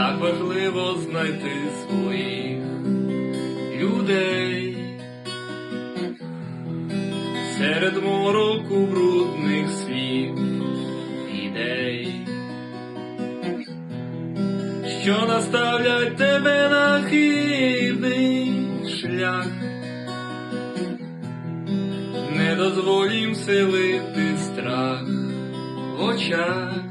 так важливо знайти своїх людей серед мороку брудних слів ідей, що наставлять тебе на хибний шлях. Не дозволім селити страх в очах.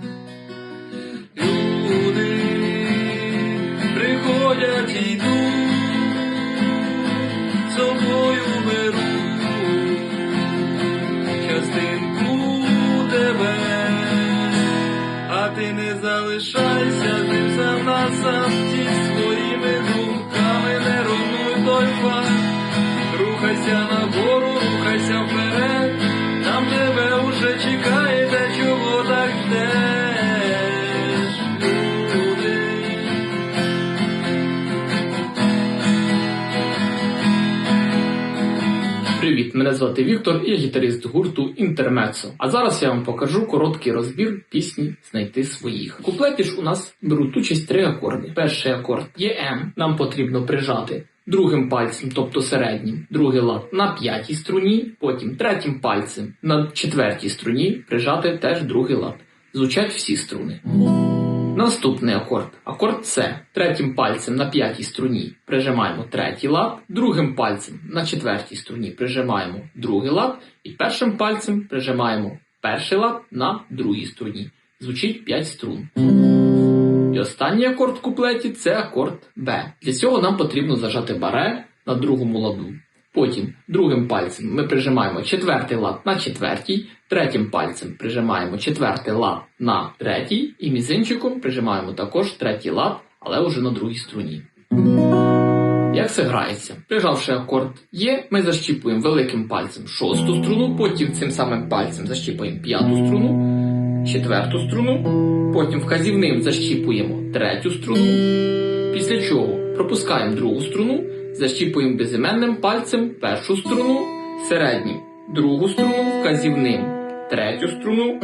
Приходять і собою беруть частинку тебе, а ти не залишайся тим сам на сам зі своїми думками, не руйнуй той. Рухайся нагору, рухайся вперед, там тебе уже чекає, Привіт, мене звати Віктор, і я гітарист гурту Інтермецо. А зараз я вам покажу короткий розбір пісні Знайти своїх. В куплеті ж у нас беруть участь три акорди. Перший акорд є М, нам потрібно прижати. Другим пальцем, тобто середнім, другий лад на п'ятій струні, потім третім пальцем на четвертій струні прижати теж другий лад. Звучать всі струни. Наступний акорд. Акорд С. Третім пальцем на п'ятій струні прижимаємо третій лад, другим пальцем на четвертій струні прижимаємо другий лад, і першим пальцем прижимаємо перший лад на другій струні. Звучить 5 струн. І останній акорд в куплеті це акорд Б. Для цього нам потрібно зажати баре на другому ладу. Потім другим пальцем ми прижимаємо четвертий лад на четвертій, третім пальцем прижимаємо четвертий лад на третій, і мізинчиком прижимаємо також третій лад, але вже на другій струні. Як це грається? Прижавши акорд Є, ми защіпуємо великим пальцем шосту струну, потім цим самим пальцем защіпуємо п'яту струну, четверту струну, потім вказівним защіпуємо третю струну, після чого пропускаємо другу струну, защіпуємо безіменним пальцем першу струну, середнім другу струну, вказівним третю струну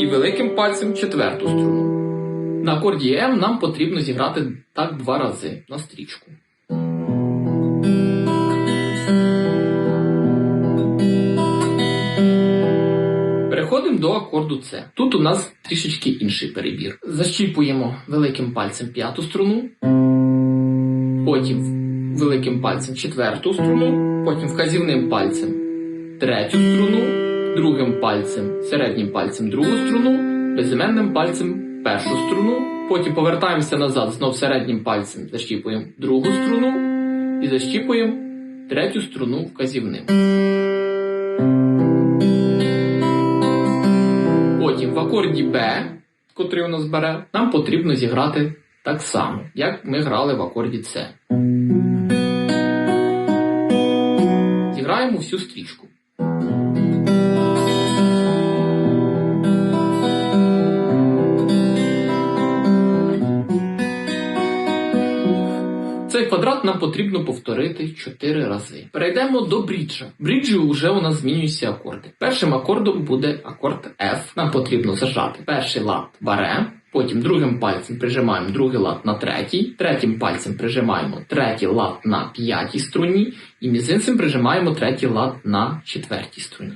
і великим пальцем четверту струну. На акорді М нам потрібно зіграти так два рази на стрічку. Переходимо до акорду С. Тут у нас трішечки інший перебір. Защіпуємо великим пальцем п'яту струну, потім великим пальцем четверту струну, потім вказівним пальцем третю струну, другим пальцем, середнім пальцем другу струну, безіменним пальцем першу струну, потім повертаємося назад, знов середнім пальцем защіпуємо другу струну і защіпуємо третю струну вказівним. Потім в акорді Б, котрий у нас бере, нам потрібно зіграти так само, як ми грали в акорді С. Зіграємо всю стрічку. Цей квадрат нам потрібно повторити 4 рази. Перейдемо до бріджа. В бріджі вже у нас змінюються акорди. Першим акордом буде акорд F. Нам потрібно зажати перший лад баре. Потім другим пальцем прижимаємо другий лад на третій, третім пальцем прижимаємо третій лад на п'ятій струні і мізинцем прижимаємо третій лад на четвертій струні.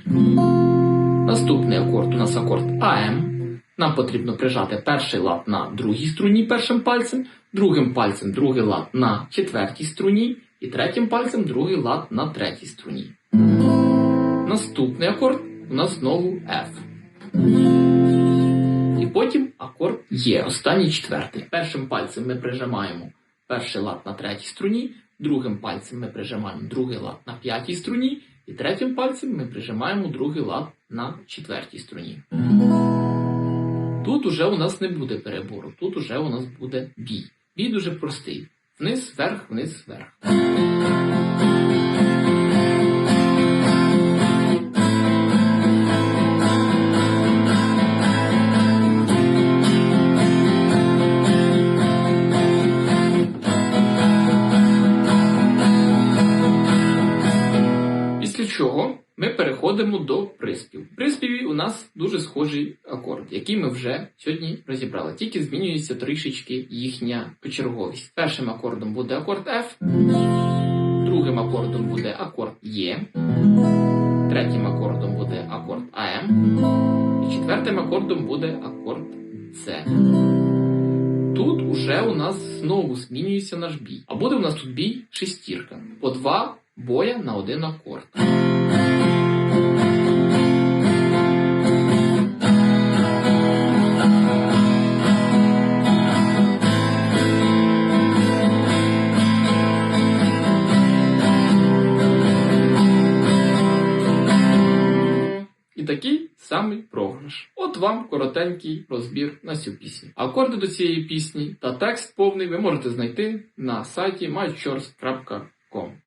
Наступний акорд у нас акорд АМ. Нам потрібно прижати перший лад на другій струні першим пальцем, другим пальцем другий лад на четвертій струні і третім пальцем другий лад на третій струні. Наступний акорд у нас знову F. І потім акорд Є, останній четвертий. Першим пальцем ми прижимаємо перший лад на третій струні, другим пальцем ми прижимаємо другий лад на п'ятій струні, і третім пальцем ми прижимаємо другий лад на четвертій струні. Тут уже у нас не буде перебору, тут уже у нас буде бій. Бій дуже простий. Вниз, вверх, вниз, вверх. Переходимо до приспів. В приспіві у нас дуже схожий акорд, який ми вже сьогодні розібрали. Тільки змінюється трішечки їхня почерговість. Першим акордом буде акорд F, другим акордом буде акорд Е, третім акордом буде акорд АМ, і четвертим акордом буде акорд С. Тут уже у нас знову змінюється наш бій. А буде у нас тут бій шестірка. По два боя на один акорд. І такий самий програш. От вам коротенький розбір на цю пісню. Акорди до цієї пісні та текст повний ви можете знайти на сайті mychores.com.